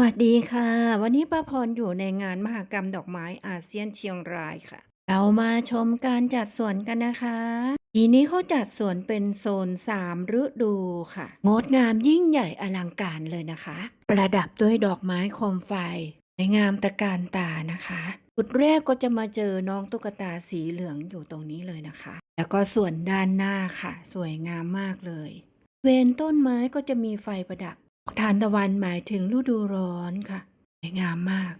วัสดีค่ะ วันนี้ป้าพรอยู่ในงานมหกรรมดอกไม้อาเซียนเชียงรายค่ะ เรามาชมการจัดสวนกันนะคะปีนี้เขาจัดสวนเป็นโซนสามฤดูค่ะ งดงามยิ่งใหญ่อลังการเลยนะคะ ประดับด้วยดอกไม้โคมไฟสวยงามตะการตานะคะจุดแรกก็จะมาเจอน้องตุ๊กตาสีเหลืองอยู่ตรงนี้เลยนะคะ แล้วก็ส่วนด้านหน้าค่ะ สวยงามมากเลย เวนต้นไม้ก็จะมีไฟประดับ ทานตะวันหมายถึงฤดูร้อนค่ะสวยงามมาก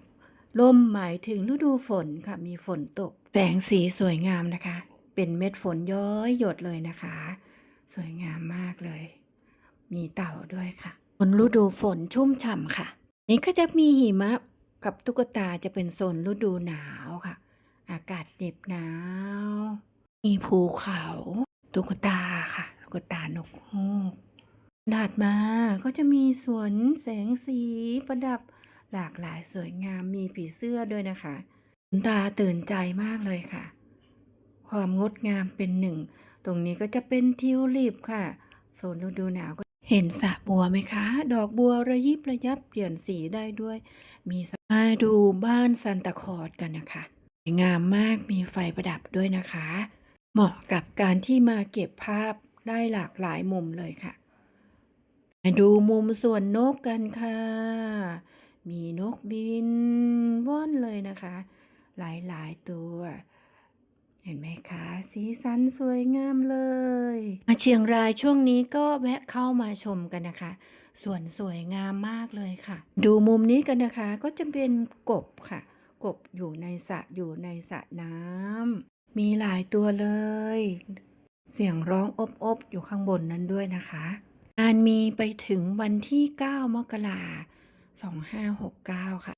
ลมหมายถึงฤดูฝนค่ะ มีฝนตก แสงสีสวยงามนะคะ เป็นเม็ดฝนย้อยหยดเลยนะคะ สวยงามมากเลย มีเต่าด้วยค่ะฝนฤดูฝนชุ่มฉ่ำค่ะ นี่ก็จะมีหิมะกับตุ๊กตาจะเป็นโซนฤดูหนาวค่ะ อากาศเหน็บหนาว มีภูเขา ตุ๊กตาค่ะ ตุ๊กตานกฮูก ดาดมาก็จะมีสวนแสงสีประดับหลากหลายสวยงามมีผีเสื้อด้วยนะคะคุณตาตื่นใจมากเลยค่ะ ความงดงามเป็นหนึ่ง ตรงนี้ก็จะเป็นทิวลิปค่ะโซนฤดูหนาวก็เห็นสระบัวไหมคะ ดอกบัวระยิบระยับเปลี่ยนสีได้ด้วย มีสมาดูบ้านซันตาคอร์ดกันนะคะสวยงามมากมีไฟประดับด้วยนะคะ เหมาะกับการที่มาเก็บภาพได้หลากหลายมุมเลยค่ะ มาดูมุมส่วนนกกันค่ะ มีนกบินว่อนเลยนะคะ หลายๆตัว เห็นไหมคะ สีสันสวยงามเลย มาเชียงรายช่วงนี้ก็แวะเข้ามาชมกันนะคะ ส่วนสวยงามมากเลยค่ะ ดูมุมนี้กันนะคะ ก็จะเป็นกบค่ะ กบอยู่ในสระอยู่ในสระน้ำ มีหลายตัวเลย เสียงร้องอบอบๆอยู่ข้างบนนั้นด้วยนะคะานมีไปถึงวันที่ 9 มกราคม 2569 ค่ะ